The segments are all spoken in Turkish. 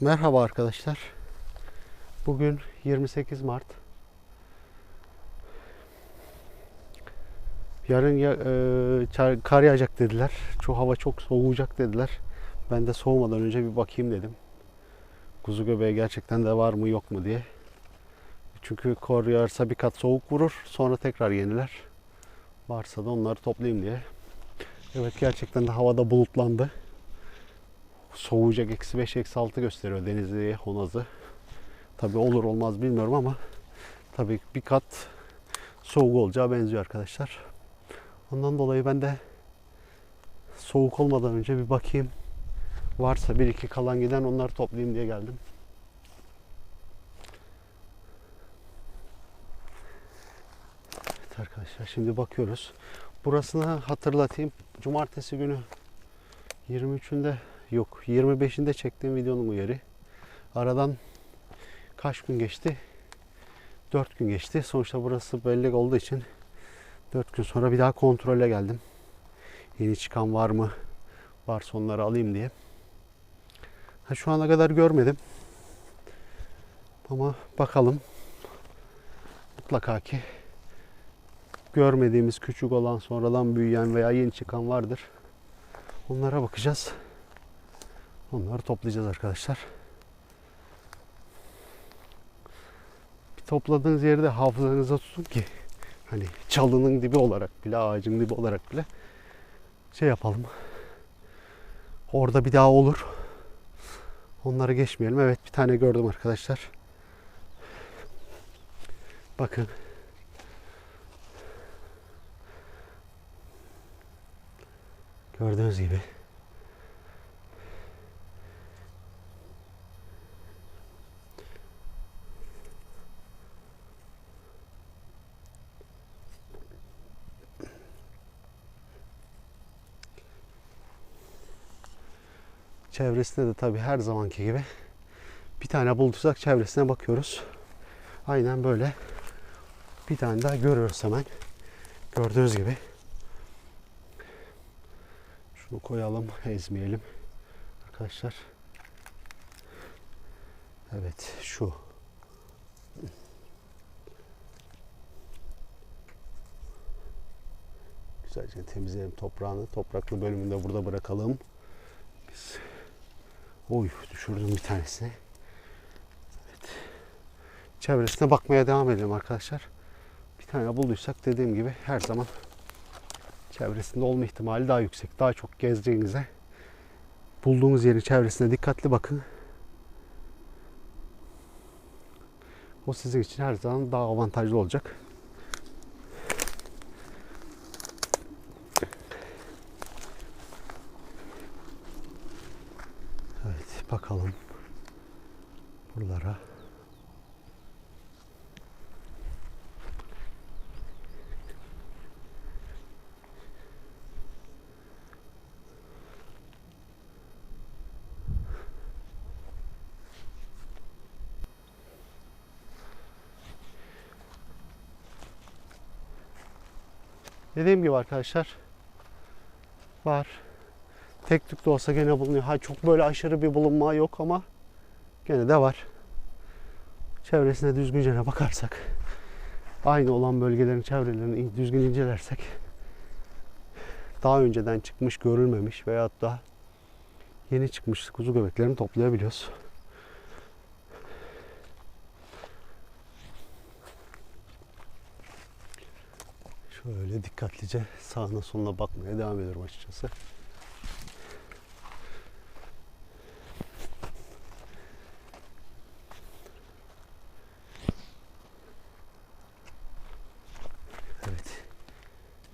Merhaba arkadaşlar. Bugün 28 Mart. Yarın ya, e, kar yağacak dediler. Şu hava çok soğuyacak dediler. Ben de soğumadan önce bir bakayım dedim. Kuzu göbeği gerçekten de var mı yok mu diye. Çünkü kar yağarsa bir kat soğuk vurur. Sonra tekrar yeniler. Varsa da onları toplayayım diye. Evet gerçekten de havada bulutlandı soğuyacak eksi 5 eksi 6 gösteriyor Denizli Honazı. Tabi olur olmaz bilmiyorum ama tabi bir kat soğuk olacağı benziyor arkadaşlar. Ondan dolayı ben de soğuk olmadan önce bir bakayım. Varsa bir iki kalan giden onları toplayayım diye geldim. Evet arkadaşlar şimdi bakıyoruz. Burasını hatırlatayım. Cumartesi günü 23'ünde Yok 25'inde çektiğim videonun bu yeri. Aradan kaç gün geçti? 4 gün geçti. Sonuçta burası bellek olduğu için 4 gün sonra bir daha kontrole geldim. Yeni çıkan var mı? Varsa onları alayım diye. Ha, şu ana kadar görmedim. Ama bakalım. Mutlaka ki görmediğimiz küçük olan sonradan büyüyen veya yeni çıkan vardır. Onlara bakacağız. Onları toplayacağız arkadaşlar. Bir topladığınız yeri de hafızanıza tutun ki hani çalının dibi olarak bile ağacın dibi olarak bile şey yapalım. Orada bir daha olur. Onları geçmeyelim. Evet bir tane gördüm arkadaşlar. Bakın. Gördüğünüz gibi. Çevresinde de tabii her zamanki gibi bir tane bulduysak çevresine bakıyoruz. Aynen böyle bir tane daha görüyoruz hemen. Gördüğünüz gibi. Şunu koyalım, ezmeyelim. Arkadaşlar. Evet, şu. Güzelce temizleyelim toprağını. Topraklı bölümünü de burada bırakalım. Biz Oy düşürdüm bir tanesini. Evet. Çevresine bakmaya devam edelim arkadaşlar. Bir tane bulduysak dediğim gibi her zaman çevresinde olma ihtimali daha yüksek. Daha çok gezeceğinize bulduğunuz yerin çevresine dikkatli bakın. O sizin için her zaman daha avantajlı olacak. Evet bakalım buralara. Dediğim gibi arkadaşlar var. Tek tük de olsa gene bulunuyor. Ha çok böyle aşırı bir bulunma yok ama gene de var. Çevresine düzgünce bakarsak aynı olan bölgelerin çevrelerini düzgün incelersek daha önceden çıkmış görülmemiş veyahut da yeni çıkmış kuzu göbeklerini toplayabiliyoruz. Şöyle dikkatlice sağına soluna bakmaya devam ediyorum açıkçası. Evet.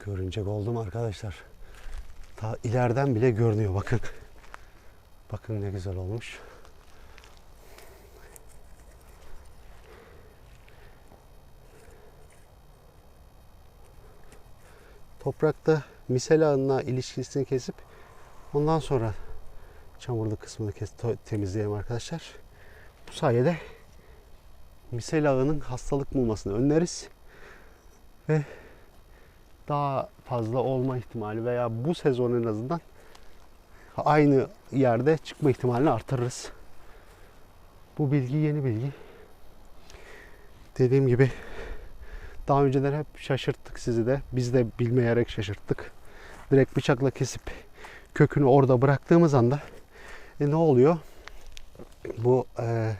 Görünecek oldum arkadaşlar. Ta ileriden bile görünüyor bakın. Bakın ne güzel olmuş. Toprakta misel ağına ilişkisini kesip ondan sonra çamurlu kısmını kes, temizleyelim arkadaşlar. Bu sayede misel ağının hastalık bulmasını önleriz ve daha fazla olma ihtimali veya bu sezon en azından aynı yerde çıkma ihtimalini artırırız. Bu bilgi yeni bilgi. Dediğim gibi daha önceden hep şaşırttık sizi de. Biz de bilmeyerek şaşırttık. Direkt bıçakla kesip kökünü orada bıraktığımız anda e, ne oluyor? Bu e,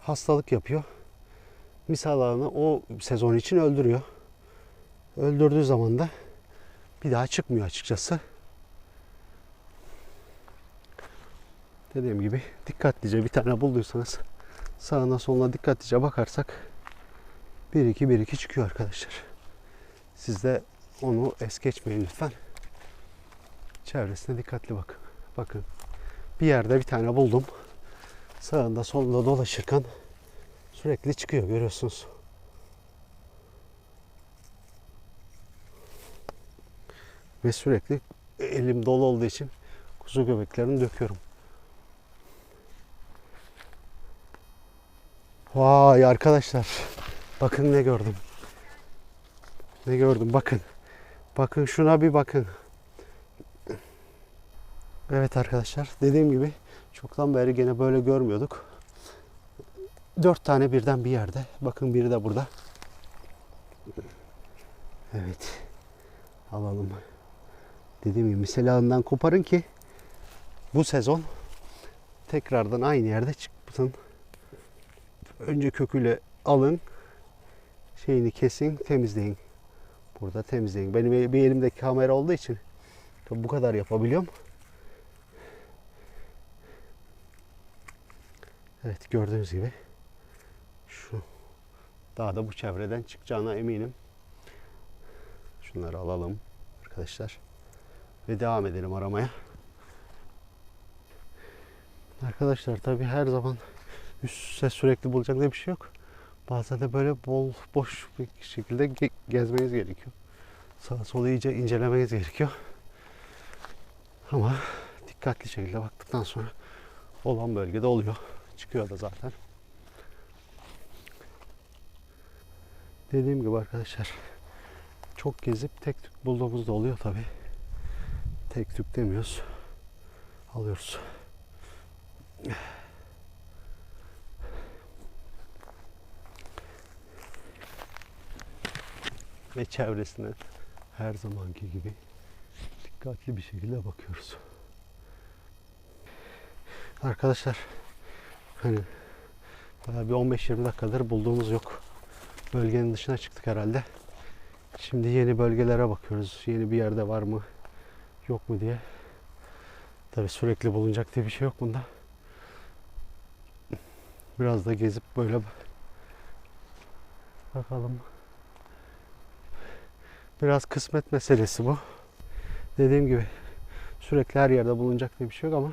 hastalık yapıyor. Misal alanı o sezon için öldürüyor. Öldürdüğü zaman da bir daha çıkmıyor açıkçası. Dediğim gibi dikkatlice bir tane bulduysanız sağına soluna dikkatlice bakarsak 1 2 1 2 çıkıyor arkadaşlar. Siz de onu es geçmeyin lütfen. Çevresine dikkatli bakın. Bakın. Bir yerde bir tane buldum. Sağında solunda dolaşırken sürekli çıkıyor görüyorsunuz. Ve sürekli elim dolu olduğu için kuzu göbeklerini döküyorum. Vay arkadaşlar. Bakın ne gördüm. Ne gördüm bakın. Bakın şuna bir bakın. Evet arkadaşlar dediğim gibi çoktan beri gene böyle görmüyorduk. Dört tane birden bir yerde. Bakın biri de burada. Evet. Alalım. Dediğim gibi miselalından koparın ki bu sezon tekrardan aynı yerde çıksın. Önce köküyle alın. Şeyini kesin, temizleyin. Burada temizleyin. Benim bir elimdeki kamera olduğu için bu kadar yapabiliyorum. Evet gördüğünüz gibi şu daha da bu çevreden çıkacağına eminim. Şunları alalım arkadaşlar. Ve devam edelim aramaya. Arkadaşlar tabi her zaman üst üste sürekli bulacak diye bir şey yok. Bazen de böyle bol boş bir şekilde ge- gezmeniz gerekiyor. Sağa sola iyice incelemeniz gerekiyor. Ama dikkatli şekilde baktıktan sonra olan bölgede oluyor. Çıkıyor da zaten. Dediğim gibi arkadaşlar çok gezip tek tük bulduğumuz da oluyor tabi. Tek tük demiyoruz. Alıyoruz. Ve çevresine her zamanki gibi dikkatli bir şekilde bakıyoruz. Arkadaşlar hani bir 15-20 dakikadır bulduğumuz yok. Bölgenin dışına çıktık herhalde. Şimdi yeni bölgelere bakıyoruz. Yeni bir yerde var mı yok mu diye. Tabi sürekli bulunacak diye bir şey yok bunda. Biraz da gezip böyle bakalım. Biraz kısmet meselesi bu. Dediğim gibi sürekli her yerde bulunacak diye bir şey yok ama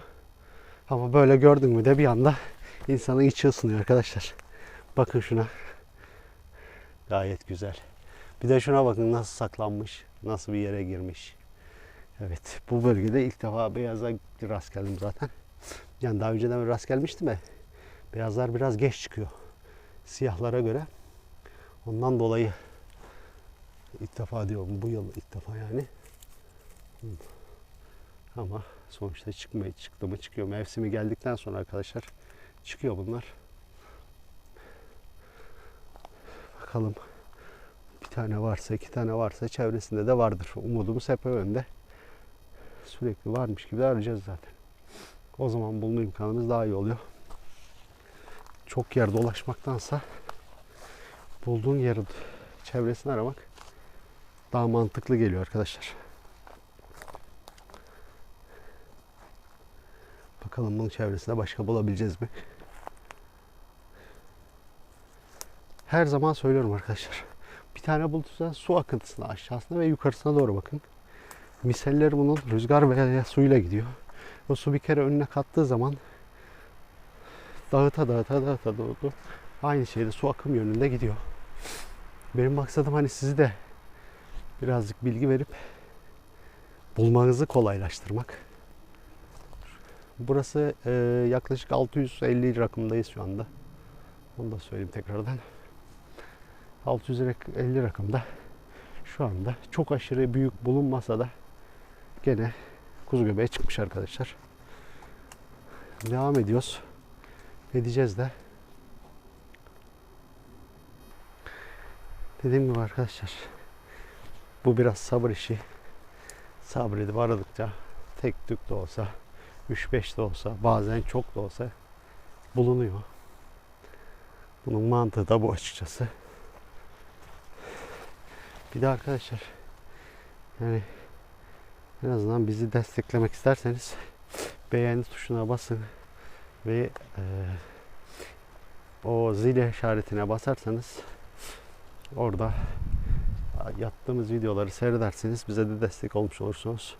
ama böyle gördün mü de bir anda insanın içi ısınıyor arkadaşlar. Bakın şuna. Gayet güzel. Bir de şuna bakın nasıl saklanmış. Nasıl bir yere girmiş. Evet bu bölgede ilk defa beyaza rast geldim zaten. Yani daha önceden rast gelmiştim de beyazlar biraz geç çıkıyor. Siyahlara göre. Ondan dolayı ilk defa diyorum bu yıl ilk defa yani. Ama sonuçta çıkmaya çıktı mı çıkıyor. Mevsimi geldikten sonra arkadaşlar çıkıyor bunlar. Bakalım bir tane varsa iki tane varsa çevresinde de vardır. Umudumuz hep önde. Sürekli varmış gibi de arayacağız zaten. O zaman bulma imkanımız daha iyi oluyor. Çok yer dolaşmaktansa bulduğun yerin çevresini aramak daha mantıklı geliyor arkadaşlar. Bakalım bunun çevresinde başka bulabileceğiz mi? Her zaman söylüyorum arkadaşlar. Bir tane bulduysa su akıntısına aşağısına ve yukarısına doğru bakın. Miseller bunun rüzgar veya suyla gidiyor. O su bir kere önüne kattığı zaman dağıta dağıta dağıta doğru aynı şeyde su akım yönünde gidiyor. Benim maksadım hani sizi de birazcık bilgi verip bulmanızı kolaylaştırmak. Burası e, yaklaşık 650 rakımdayız şu anda. Onu da söyleyeyim tekrardan. 650 rakımda şu anda çok aşırı büyük bulunmasa da gene kuzu göbeğe çıkmış arkadaşlar. Devam ediyoruz. Edeceğiz de. Dediğim gibi arkadaşlar bu biraz sabır işi. Sabredip aradıkça tek tük de olsa 3-5 de olsa bazen çok da olsa bulunuyor. Bunun mantığı da bu açıkçası. Bir de arkadaşlar yani en azından bizi desteklemek isterseniz beğeni tuşuna basın ve e, o zil işaretine basarsanız orada yaptığımız videoları seyrederseniz bize de destek olmuş olursunuz.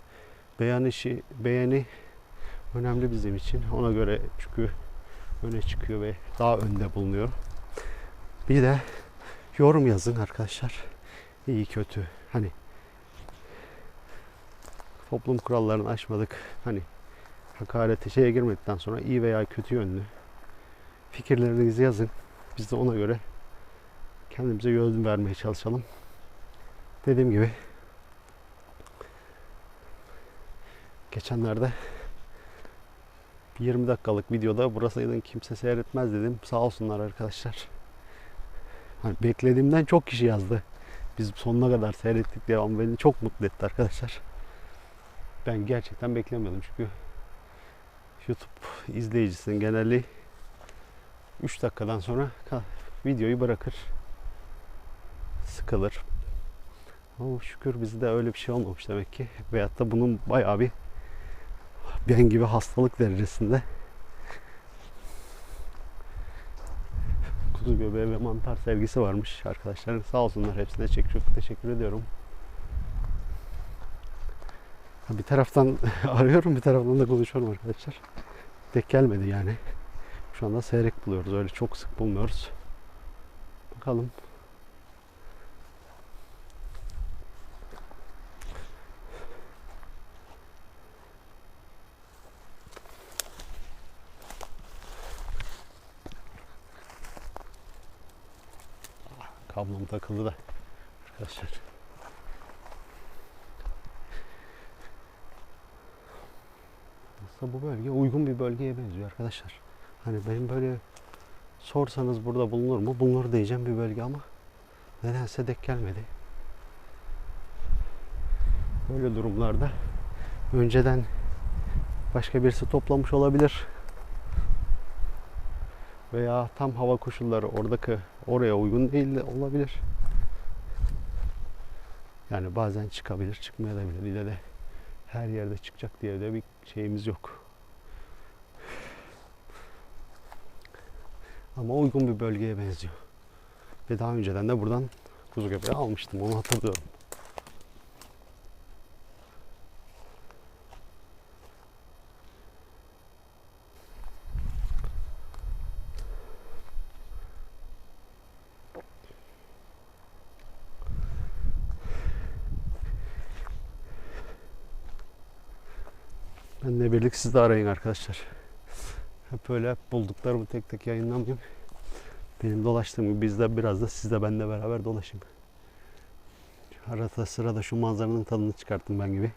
Beğeni işi, beğeni önemli bizim için. Ona göre çünkü öne çıkıyor ve daha önde bulunuyor. Bir de yorum yazın arkadaşlar. İyi kötü. Hani toplum kurallarını aşmadık. Hani hakarete şeye girmedikten sonra iyi veya kötü yönlü fikirlerinizi yazın. Biz de ona göre kendimize yön vermeye çalışalım. Dediğim gibi geçenlerde bir 20 dakikalık videoda burası kimse seyretmez dedim. Sağ olsunlar arkadaşlar. Hani beklediğimden çok kişi yazdı. Biz sonuna kadar seyrettik ama beni çok mutlu etti arkadaşlar. Ben gerçekten beklemiyordum çünkü YouTube izleyicisinin genelliği 3 dakikadan sonra videoyu bırakır. Sıkılır. Ama şükür bizde öyle bir şey olmamış demek ki. Veyahut da bunun bayağı bir ben gibi hastalık derecesinde kuzu göbeği ve mantar sevgisi varmış arkadaşlar. Sağ olsunlar hepsine çok teşekkür ediyorum. Bir taraftan arıyorum bir taraftan da konuşuyorum arkadaşlar. Tek gelmedi yani. Şu anda seyrek buluyoruz. Öyle çok sık bulmuyoruz. Bakalım. Kablom takıldı da arkadaşlar. Aslında bu bölge uygun bir bölgeye benziyor arkadaşlar. Hani benim böyle sorsanız burada bulunur mu? Bulunur diyeceğim bir bölge ama nedense dek gelmedi. Böyle durumlarda önceden başka birisi toplamış olabilir. Veya tam hava koşulları oradaki oraya uygun değil de olabilir. Yani bazen çıkabilir, çıkmayabilir. İle de her yerde çıkacak diye de bir şeyimiz yok. Ama uygun bir bölgeye benziyor. Ve daha önceden de buradan kuzu göbeği almıştım. Onu hatırlıyorum. Benle birlik siz de arayın arkadaşlar. Hep böyle hep bulduklarımı tek tek yayınlamayayım. Benim dolaştığım gibi bizde biraz da siz de benimle beraber dolaşın. Arada sırada şu manzaranın tadını çıkarttım ben gibi.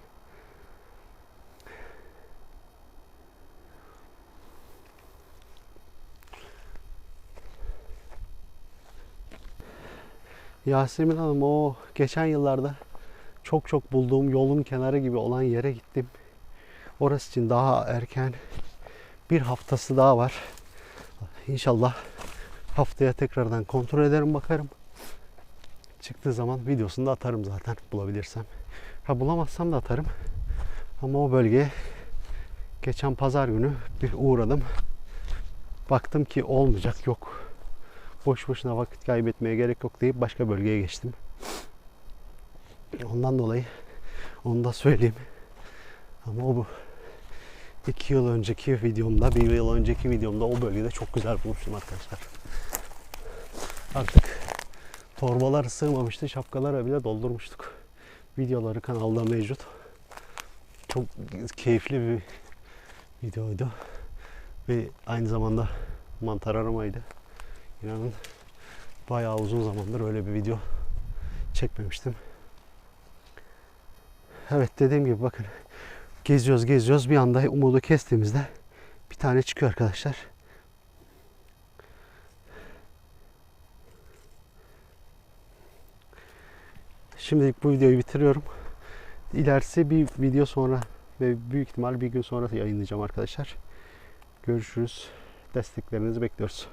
Yasemin Hanım o geçen yıllarda çok çok bulduğum yolun kenarı gibi olan yere gittim. Orası için daha erken bir haftası daha var. İnşallah haftaya tekrardan kontrol ederim bakarım. Çıktığı zaman videosunu da atarım zaten bulabilirsem. Ha bulamazsam da atarım. Ama o bölgeye geçen pazar günü bir uğradım. Baktım ki olmayacak yok. Boş boşuna vakit kaybetmeye gerek yok deyip başka bölgeye geçtim. Ondan dolayı onu da söyleyeyim. Ama o bu iki yıl önceki videomda, bir yıl önceki videomda o bölgede çok güzel bulmuştum arkadaşlar. Artık torbalar sığmamıştı, şapkalara bile doldurmuştuk. Videoları kanalda mevcut. Çok keyifli bir videoydu. Ve aynı zamanda mantar aramaydı. İnanın bayağı uzun zamandır öyle bir video çekmemiştim. Evet dediğim gibi bakın Geziyoruz geziyoruz bir anda umudu kestiğimizde bir tane çıkıyor arkadaşlar. Şimdilik bu videoyu bitiriyorum. İlerisi bir video sonra ve büyük ihtimal bir gün sonra yayınlayacağım arkadaşlar. Görüşürüz. Desteklerinizi bekliyoruz.